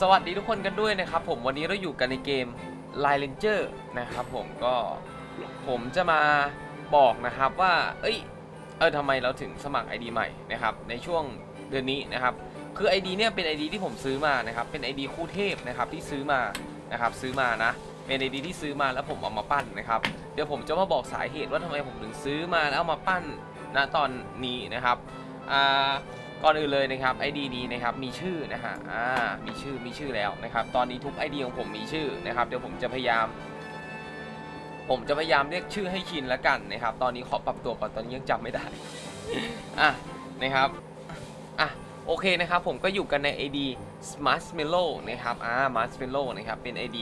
สวัสดีทุกคนกันด้วยนะครับผมวันนี้เราอยู่กันในเกม Line Ranger นะครับผมก็ผมจะมาบอกนะครับว่า เอ้ยเออทำไมเราถึงสมัคร ID ใหม่นะครับในช่วงเดือนนี้นะครับคือ ID เนี่ยเป็น ID ที่ผมซื้อมานะครับเป็น ID คู่เทพนะครับที่ซื้อมานะครับซื้อมานะเป็น ID ที่ซื้อมาแล้วผมเอามาปั้นนะครับเดี๋ยวผมจะมาบอกสาเหตุว่าทำไมผมถึงซื้อมาแล้วเอามาปั้นณตอนนี้นะครับอ่า ก่อนอื่นเลยนะครับ ID นี้นะครับมีชื่อนะฮะอ่ามีชื่อมีชื่อแล้วนะครับ ตอนนี้ทุก ID ของผมมีชื่อนะครับเดี๋ยวผมจะพยายาม ผมจะพยายามเรียกชื่อให้ชินแล้วกันนะครับ ตอนนี้ขอปรับตัวก่อนตอนนี้ยังจำไม่ได้อะนะครับอะโอเคนะครับผมก็อยู่กันใน ID Smart m e l o นะครับอ่า Smart m e l o นะครับเป็น ID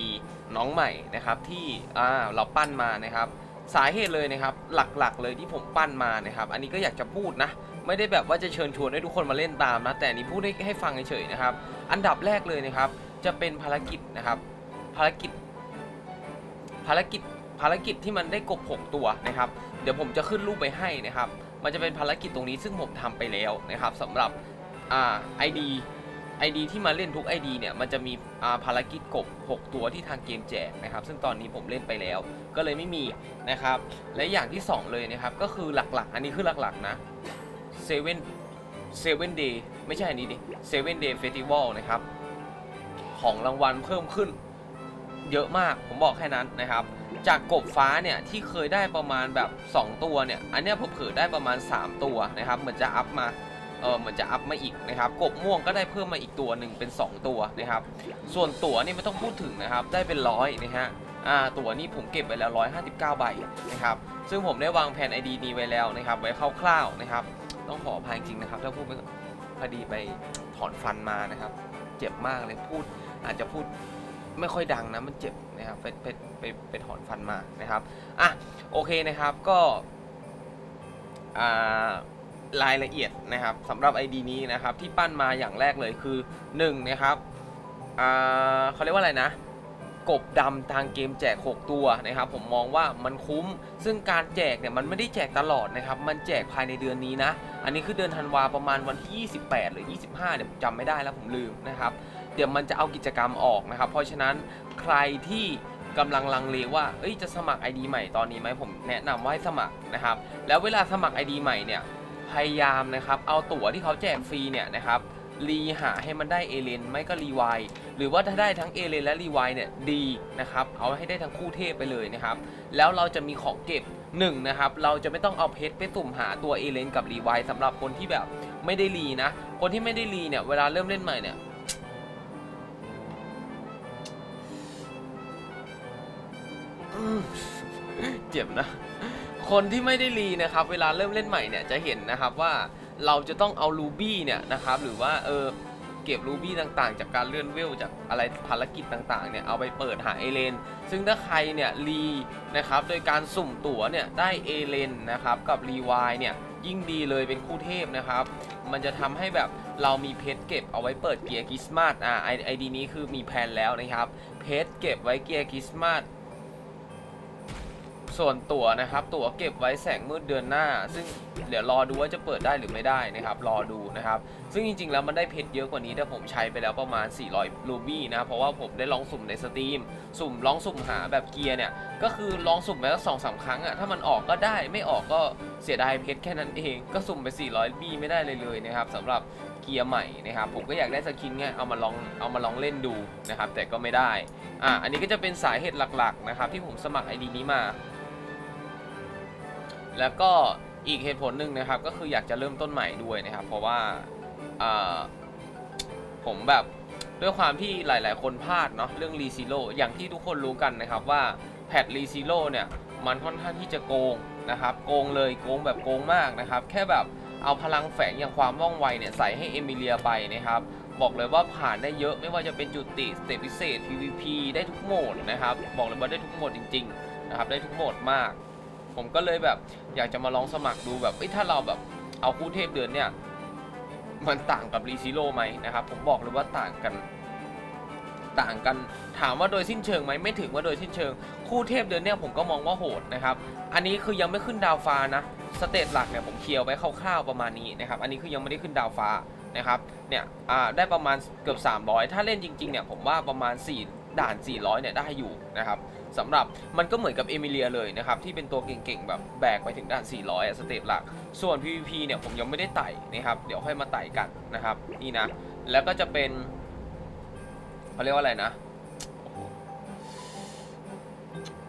น้องใหม่นะครับที่อ่าเราปั้นมานะครับ สาเหตุเลยนะครับหลักๆเลยที่ผมปั้นมานะครับ อันนี้ก็อยากจะพูดนะ ไม่ได้แบบว่าจะเชิญชวนให้ทุกคนมาเล่นตามนะ แต่อันนี้พูดให้ให้ฟังเฉยๆนะครับ อันดับแรกเลยนะครับ จะเป็นภารกิจนะครับ ภารกิจ ภารกิจ ภารกิจที่มันได้กบ6ตัวนะครับ เดี๋ยวผมจะขึ้นรูปไปให้นะครับ มันจะเป็นภารกิจตรงนี้ซึ่งผมทำไปแล้วนะครับสำหรับอ่า ID ID ที่มาเล่นทุก ID เนี่ยมันจะมีภารกิจกบ 6 ตัวที่ทางเกมแจกนะครับ ซึ่งตอนนี้ผมเล่นไปแล้ว ก็เลยไม่มีนะครับ และอย่างที่ 2 เลยนะครับ ก็คือหลักๆ อันนี้คือหลักๆนะ เซเว่นเซเว่นเดย์ไม่ใช่อันนี้ดิเซเว่นเดย์เฟสติวัลนะครับ ของรางวัลเพิ่มขึ้นเยอะมากผมบอกแค่นั้นนะครับ จากกบฟ้าเนี่ย ที่เคยได้ประมาณแบบ 2 ตัวเนี่ย อันเนี้ยผมเผอได้ประมาณ 3 ตัวนะครับเหมือนจะอัพมาเออเหมือนจะอัพมาอีกนะครับ กบม่วงก็ได้เพิ่มมาอีกตัวหนึ่งเป็น 2 ตัวนะครับ ส่วนตั๋วนี่ไม่ต้องพูดถึงนะครับ ได้เป็นร้อยนะฮะอ่าตั๋วนี่ผมเก็บไว้แล้ว 159 ใบนะครับ ซึ่งผมได้วางแผน ID นี้ไว้แล้วนะครับ ไว้คร่าวๆนะครับ ต้องขออภัยจริงนะครับ ถ้าพูดไม่พอดีไปถอนฟันมานะครับ เจ็บมากเลยพูด อาจจะพูดไม่ค่อยดังนะมันเจ็บนะครับไปไปไปไปถอนฟันมานะครับอะโอเคนะครับก็รายละเอียดนะครับสำหรับ ID นี้นะครับที่ปั้นมาอย่างแรกเลยคือ1นะครับเขาเรียกว่าอะไรนะ กบดำทางเกมแจก 6 ตัวนะครับ ผมมองว่ามันคุ้ม ซึ่งการแจกเนี่ยมันไม่ได้แจกตลอดนะครับ มันแจกภายในเดือนนี้นะ อันนี้คือเดือนธันวาประมาณวันที่ 28 หรือ 25 เนี่ยผมจำไม่ได้แล้วผมลืมนะครับ เดี๋ยวมันจะเอากิจกรรมออกนะครับ เพราะฉะนั้นใครที่กำลังลังเลว่าเอ้ยจะสมัคร ID ใหม่ตอนนี้ไหมผมแนะนำว่าให้สมัครนะครับ แล้วเวลาสมัคร ID ใหม่เนี่ยพยายามนะครับเอาตั๋วที่เขาแจกฟรีเนี่ยนะครับ รีหาให้มันได้เอเลนไม่ก็รีไวหรือว่าถ้าได้ทั้งเอเลนและรีไวเนี่ยดีนะครับเอาให้ได้ทั้งคู่เทพไปเลยนะครับแล้วเราจะมีของเก็บหนึ่งนะครับเราจะไม่ต้องเอาเพชรไปสุ่มหาตัวเอเลนกับรีไวสำหรับคนที่แบบไม่ได้รีนะ คนที่ไม่ได้รีเนี่ยเวลาเริ่มเล่นใหม่เนี่ยเจ็บนะ คนที่ไม่ได้รีนะครับ เวลาเริ่มเล่นใหม่เนี่ยจะเห็นนะครับว่า เราจะต้องเอารูบี้เนี่ยนะครับหรือว่าเออเก็บรูบี้ต่างๆ จากการเลื่อนเวลจากอะไรภารกิจต่างๆเนี่ยเอาไปเปิดหาเอเลนซึ่งถ้าใครเนี่ยรีนะครับโดยการสุ่มตั๋วเนี่ยได้เอเลนนะครับกับรีวายเนี่ยยิ่งดีเลยเป็นคู่เทพนะครับ มันจะทำให้แบบเรามีเพชรเก็บเอาไว้เปิดเกียร์คริสต์มาสอ่าไอดีนี้คือมีแผนแล้วนะครับ เพชรเก็บไว้เกียร์คริสต์มาส ส่วนตั๋วนะครับ ตั๋วเก็บไว้แสงมืดเดือนหน้า ซึ่งเดี๋ยวรอดูว่าจะเปิดได้หรือไม่ได้นะครับ รอดูนะครับ ซึ่งจริงๆแล้วมันได้เพชรเยอะกว่านี้แต่ผมใช้ไปแล้วประมาณ 400 รูบี้นะ เพราะว่าผมได้ลองสุ่มในสตรีม สุ่มลองสุ่มหาแบบเกียร์เนี่ย ก็คือลองสุ่มไปแล้วสองสามครั้งอะถ้ามันออกก็ได้ ไม่ออกก็เสียดายเพชรแค่นั้นเอง ก็สุ่มไป 400 บี้ไม่ได้เลยเลยนะครับสำหรับเกียร์ใหม่นะครับ ผมก็อยากได้สกินไงเอามาลอง เอามาลองเล่นดูนะครับ แต่ก็ไม่ได้ อะ อันนี้ก็จะเป็นสาเหตุหลักๆนะครับที่ผมสมัคร ID นี้มา แล้วก็อีกเหตุผลหนึ่งนะครับ ก็คืออยากจะเริ่มต้นใหม่ด้วยนะครับ เพราะว่าผมแบบด้วยความที่หลาย ๆ คนพลาดเนาะเรื่องรีซิโ o อย่างที่ทุกคนรู้กันนะครับว่าแพทรีซิโ o เนี่ยมันค่อนข้างที่จะโกงนะครับ โกงเลยโกงแบบโกงมากนะครับ แค่แบบเอาพลังแฝงอย่างความว่องไวเนี่ยใส่ให้เอมิเลียไปนะครับ บอกเลยว่าผ่านได้เยอะไม่ว่าจะเป็นจุดติสเตปพิเศษ PVP ได้ทุกโหมดนะครับ บอกเลยว่าได้ทุกโหมดจริง ๆ นะครับ ได้ทุกโหมดมาก ผมก็เลยแบบอยากจะมาลองสมัครดูแบบเอ้ยถ้าเราแบบเอาคู่เทพเดือนเนี่ย มันต่างกับรีซิโร่ไหมนะครับ ผมบอกเลยว่าต่างกันต่างกันถามว่าโดยสิ้นเชิงไหมไม่ถึงว่าโดยสิ้นเชิง คู่เทพเดือนเนี่ยผมก็มองว่าโหดนะครับ อันนี้คือยังไม่ขึ้นดาวฟ้านะสเตตหลักเนี่ยผมเคลียร์ไว้คร่าวๆประมาณนี้นะครับ อันนี้คือยังไม่ได้ขึ้นดาวฟ้านะครับเนี่ยได้ประมาณเกือบ 300 ถ้าเล่นจริงๆเนี่ยผมว่าประมาณ 4 ด่าน 400เนี่ยได้อยู่นะครับ สำหรับมันก็เหมือนกับเอมิเลียเลยนะครับ ที่เป็นตัวเก่งๆ แบบแบกไปถึงด่าน 400อะสเตปหลัก ส่วน PVP เนี่ยผมยังไม่ได้ไต่นะครับ เดี๋ยวค่อยมาไต่กันนะครับ นี่นะ แล้วก็จะเป็นเขาเรียกว่าอะไรนะ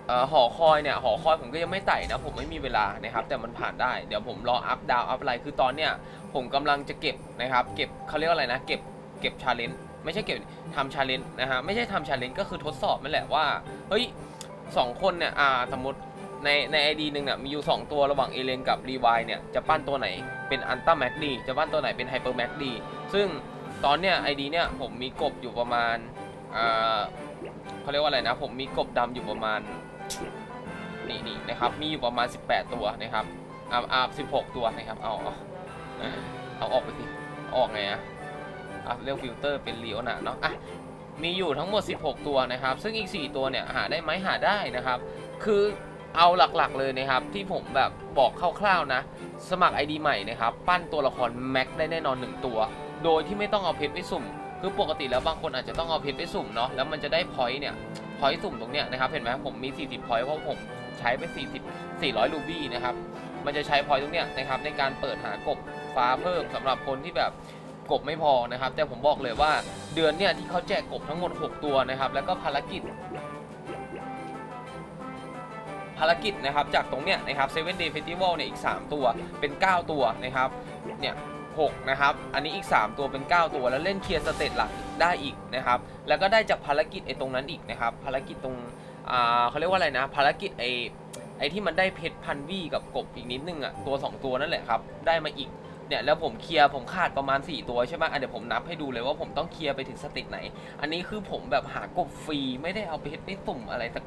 อ่อหอคอยเนี่ยหอคอยผมก็ยังไม่ไต่นะผมไม่มีเวลานะครับ แต่มันผ่านได้เดี๋ยวผมรออัพดาวอัพอะไรคือตอนเนี้ยผมกำลังจะเก็บนะครับ เก็บเขาเรียกว่าอะไรนะ เก็บเก็บชาเลนจ์ไม่ใช่เก็บทำชาเลนจ์นะฮะไม่ใช่ทำชาเลนจ์ก็คือทดสอบนั่นแหละว่าเฮ้ย สองคนเนี่ยอ่าสมมติในในไอดีหนึ่งเนี่ยมีอยู่2ตัวระหว่างเอเลนกับรีวายเนี่ยจะปั้นตัวไหนเป็นอันต้าแม็กดีจะปั้นตัวไหนเป็นไฮเปอร์แม็กดีซึ่งตอนเนี้ยไอดีเนี่ยผมมีกบอยู่ประมาณอ่าเขาเรียกว่าอะไรนะ ผมมีกบดำอยู่ประมาณนี่นี่นะครับมีอยู่ประมาณ 18 ตัวนะครับอ่าอ่า16ตัวนะครับเอาเอาเอาออกไปสิออกไงอะอะเรียกฟิลเตอร์เป็นเลียวนะเนาะอะ มีอยู่ทั้งหมด 16 ตัวนะครับ ซึ่งอีก 4 ตัวเนี่ยหาได้ไหมหาได้นะครับ คือเอาหลักๆเลยนะครับ ที่ผมแบบบอกคร่าวๆนะ สมัคร ID ใหม่นะครับ ปั้นตัวละครแม็กได้แน่นอน 1 ตัว โดยที่ไม่ต้องเอาเพชรไปสุ่ม คือปกติแล้วบางคนอาจจะต้องเอาเพชรไปสุ่มเนาะแล้วมันจะได้พอยต์เนี่ยพอยต์สุ่มตรงเนี้ยนะครับเห็นไหมผมมี 40พอยต์เพราะผมใช้ไป 40 400 รูบี้นะครับมันจะใช้พอยต์ตรงเนี้ยนะครับในการเปิดหากบฟ้าเพิ่มสำหรับคนที่แบบ กบไม่พอนะครับ แต่ผมบอกเลยว่าเดือนเนี่ยที่เขาแจกกบทั้งหมด 6 ตัวนะครับ แล้วก็ภารกิจ ภารกิจนะครับจากตรงเนี้ยนะครับ7 Day Festival เนี่ยอีก 3 ตัวเป็น 9 ตัวนะครับเนี่ย6นะครับ อันนี้อีก 3 ตัวเป็น 9 ตัว แล้วเล่นเคลียร์สเตตหลักได้อีกนะครับ แล้วก็ได้จากภารกิจไอ้ตรงนั้นอีกนะครับ ภารกิจตรงอ่าเขาเรียกว่าอะไรนะ ภารกิจไอ้ไอ้ที่มันได้เพชรพันวี่กับกบอีกนิดนึงอะตัว 2 ตัวนั่นแหละครับ ได้มาอีก เนี่ยแล้วผมเคลียร์ผมขาดประมาณ 4 ตัวใช่ไหมอะเดี๋ยวผมนับให้ดูเลยว่าผมต้องเคลียร์ไปถึงสตตไหน อันนี้คือผมแบบหากบฟรีไม่ได้เอาเพชรไปสุ่มอะไรสัก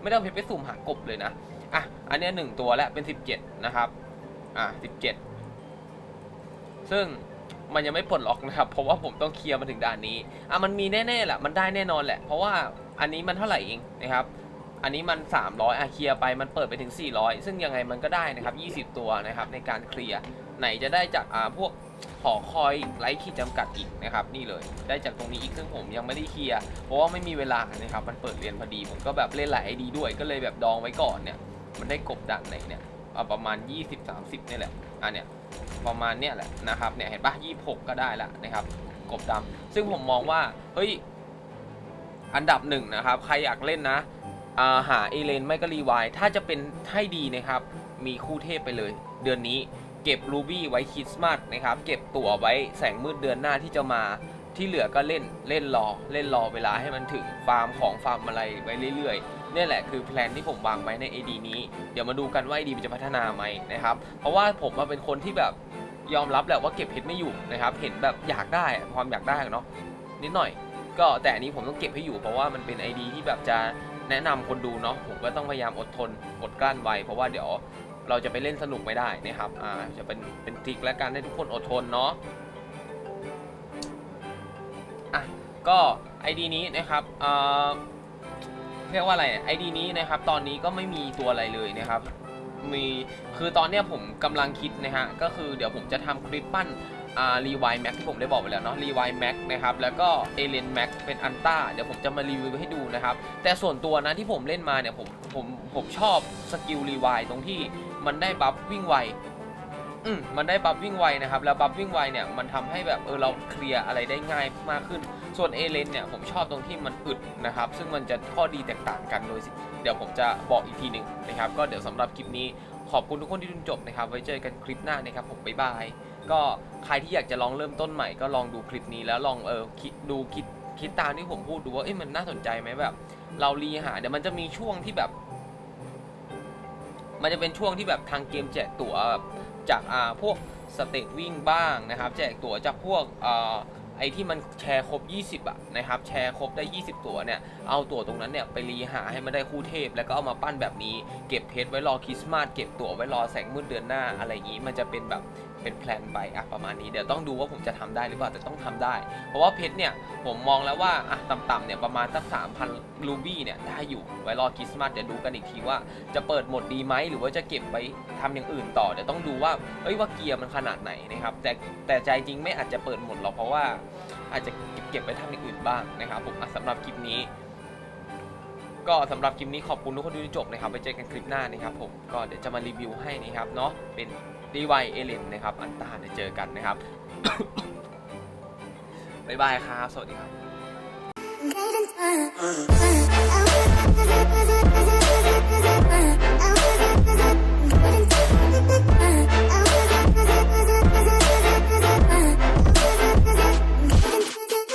ไม่ได้เอาเพชรไปสุ่มหากบเลยนะอะอันเนี้ยหนึ่งตัวแล้วเป็น 17 นะครับอะ17 ซึ่งมันยังไม่ปลดล็อกนะครับเพราะว่าผมต้องเคลียร์มาถึงด่านนี้อะมันมีแน่ๆแหละมันได้แน่นอนแหละ เพราะว่าอันนี้มันเท่าไหร่เองนะครับอันนี้มัน 300อะเคลียร์ไปมันเปิดไปถึง 400 ซึ่งยังไงมันก็ได้นะครับ 20 ตัวนะครับในการเคลียร์ ไหนจะได้จากอ่าพวกหอคอยไร้ขีดจำกัดอีกนะครับ นี่เลย ได้จากตรงนี้อีกซึ่งผมยังไม่ได้เคลียร์เพราะว่าไม่มีเวลานะครับ มันเปิดเรียนพอดีผมก็แบบเล่นหลายไอดีด้วยก็เลยแบบดองไว้ก่อนเนี่ย มันได้กบดันไหนเนี่ยเอาประมาณ 20-30นี่แหละอะเนี่ยประมาณเนี่ยแหละนะครับเนี่ยเห็นปะ26 ก็ได้ละนะครับ กบดำซึ่งผมมองว่าเฮ้ยอันดับหนึ่งนะครับ ใครอยากเล่นนะอ่าหาเอเลนไม่ก็รีวายถ้าจะเป็นให้ดีนะครับ มีคู่เทพไปเลย เดือนนี้ เก็บรูบี้ไว้คริสต์มาสนะครับ เก็บตั๋วไว้แสงมืดเดือนหน้าที่จะมา ที่เหลือก็เล่นเล่นรอเล่นรอเวลาให้มันถึงฟาร์มของฟาร์มอะไรไว้เรื่อยๆเนี่ยแหละคือแพลนที่ผมวางไว้ใน AD นี้ เดี๋ยวมาดูกันว่า AD มันจะพัฒนาไหมนะครับ เพราะว่าผมมาเป็นคนที่แบบยอมรับแหละว่าเก็บเพชรไม่อยู่นะครับ เห็นแบบอยากได้ความอยากได้เนาะนิดหน่อย ก็แต่อันนี้ผมต้องเก็บให้อยู่เพราะว่ามันเป็น ID ที่แบบจะแนะนำคนดูเนาะผมก็ต้องพยายามอดทนอดกลั้นไว้เพราะว่าเดี๋ยว เราจะไปเล่นสนุกไม่ได้นะครับ อ่า จะเป็น เป็นทริกและการให้ทุกคนอดทนเนาะ อะ ก็ ID นี้นะครับ เอ่อ เรียกว่าอะไร ID นี้นะครับ ตอนนี้ก็ไม่มีตัวอะไรเลยนะครับ มี คือตอนเนี้ยผมกำลังคิดนะฮะ ก็คือเดี๋ยวผมจะทำคลิปปั้น รีไวแม็กที่ผมได้บอกไปแล้วเนาะรีไวแม็กนะครับแล้วก็เอเลนแม็กเป็นอันต้าเดี๋ยวผมจะมารีวิวให้ดูนะครับ แต่ส่วนตัวนะที่ผมเล่นมาเนี่ยผมผมผมชอบสกิลรีไวตรงที่มันได้บัฟวิ่งไวอืมมันได้บัฟวิ่งไวนะครับแล้วบัฟวิ่งไวเนี่ยมันทำให้แบบเออเราเคลียร์อะไรได้ง่ายมากขึ้น ส่วนเอเลนเนี่ยผมชอบตรงที่มันอึดนะครับซึ่งมันจะข้อดีแตกต่างกันโดยเดี๋ยวผมจะบอกอีกทีหนึ่งนะครับก็เดี๋ยวสำหรับคลิปนี้ขอบคุณทุกคนที่ดูจบนะครับไว้เจอกันคลิปหน้านะครับผมบ๊ายบาย ก็ใครที่อยากจะลองเริ่มต้นใหม่ก็ลองดูคลิปนี้แล้วลองเออคิดดูคิดคิดตามที่ผมพูดดูว่าเอ้ยมันน่าสนใจไหมแบบ เรารีหาเดี๋ยวมันจะมีช่วงที่แบบ มันจะเป็นช่วงที่แบบทางเกมแจกตั๋วแบบจากอ่าพวกสเตตวิ่งบ้างนะครับ แจกตั๋วจากพวกอ่าไอที่มันแชร์ครบ 20อะนะครับ แชร์ครบได้ 20 ตั๋วเนี่ย เอาตั๋วตรงนั้นเนี่ยไปรีหาให้มันได้คู่เทพ แล้วก็เอามาปั้นแบบนี้ เก็บเพชรไว้รอคริสต์มาส เก็บตั๋วไว้รอแสงมืดเดือนหน้าอะไรอย่างนี้ มันจะเป็นแบบ เป็นแพลนไปอะประมาณนี้เดี๋ยวต้องดูว่าผมจะทำได้หรือเปล่าแต่ต้องทำได้ เพราะว่าเพชรเนี่ยผมมองแล้วว่าอะต่ำๆเนี่ยประมาณสัก3,000ลูบี้เนี่ยได้อยู่ไว้รอคริสต์มาสเดี๋ยวดูกันอีกทีว่าจะเปิดหมดดีไหมหรือว่าจะเก็บไว้ทำอย่างอื่นต่อเดี๋ยวต้องดูว่าเอ้ยว่าเกียร์มันขนาดไหนนะครับแต่แต่ใจจริงไม่อาจจะเปิดหมดหรอกเพราะว่าอาจจะเก็บไว้ทำอย่างอื่นบ้างนะครับผมสำหรับคลิปนี้ ก็สำหรับคลิปนี้ขอบคุณทุกคนที่ดูจบนะครับไปเจอกันคลิปหน้านะครับผมก็เดี๋ยวจะมารีวิวให้นะครับเนาะเป็น ดีไวเอลินนะครับ อันตาเดี๋ยวเจอกันนะครับ บ๊ายบายครับ สวัสดีครับ I'll